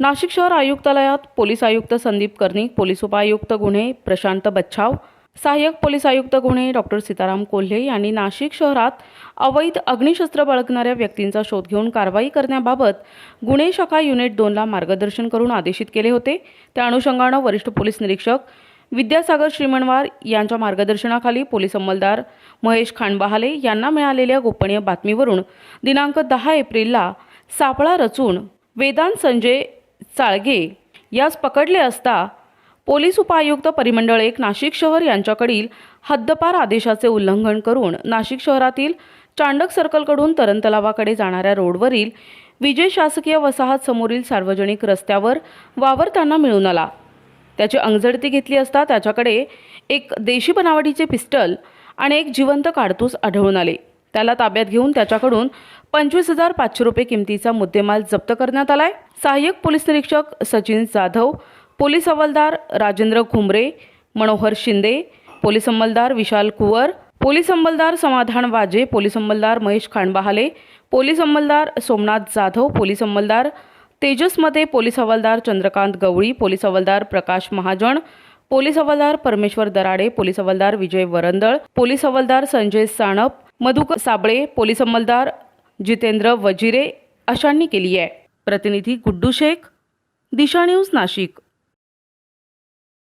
नाशिक शहर आयुक्तालयात पोलीस आयुक्त संदीप कर्णिक पोलीस उपायुक्त गुन्हे प्रशांत बच्छाव सहाय्यक पोलीस आयुक्त गुन्हे डॉक्टर सीताराम कोल्हे यांनी नाशिक शहरात अवैध अग्निशस्त्र बाळगणाऱ्या व्यक्तींचा शोध घेऊन कारवाई करण्याबाबत गुन्हे शाखा युनिट दोनला मार्गदर्शन करून आदेशित केले होते. त्या अनुषंगानं वरिष्ठ पोलीस निरीक्षक विद्यासागर श्रीमणवार यांच्या मार्गदर्शनाखाली पोलीस अंमलदार महेश खांडबहाले यांना मिळालेल्या गोपनीय बातमीवरून दिनांक दहा एप्रिलला सापळा रचून वेदांत संजय चाळगे यास पकडले असता पोलीस उपायुक्त परिमंडळ एक नाशिक शहर यांच्याकडील हद्दपार आदेशाचे उल्लंघन करून नाशिक शहरातील चांडक सर्कलकडून तरण तलावाकडे जाणाऱ्या रोडवरील विजय शासकीय वसाहत समोरील सार्वजनिक रस्त्यावर वावरताना मिळून आला. त्याची अंगझडती घेतली असता त्याच्याकडे एक देशी बनावटीचे पिस्टल आणि एक जिवंत काडतूस आढळून आले. त्याला ताब्यात घेऊन त्याच्याकडून पंचवीस हजार पाचशे रुपये किमतीचा मुद्देमाल जप्त करण्यात आलाय सहाय्यक पोलीस निरीक्षक सचिन जाधव पोलीस हवालदार राजेंद्र घुमरे मनोहर शिंदे पोलीस अंमलदार विशाल कुवर पोलीस अंमलदार समाधान वाजे पोलीस अंमलदार महेश खांडबहाले पोलीस अंमलदार सोमनाथ जाधव पोलीस अंमलदार तेजसमध्ये पोलीस हवालदार चंद्रकांत गवळी पोलीस हवालदार प्रकाश महाजन पोलीस हवालदार परमेश्वर दराडे पोलीस हवालदार विजय वरंदळ पोलीस हवालदार संजय साणप मधुकर साबळे पोलीस अंमलदार जितेंद्र वजिरे अशांनी केली आहे. प्रतिनिधी गुड्डू शेख दिशा न्यूज नाशिक.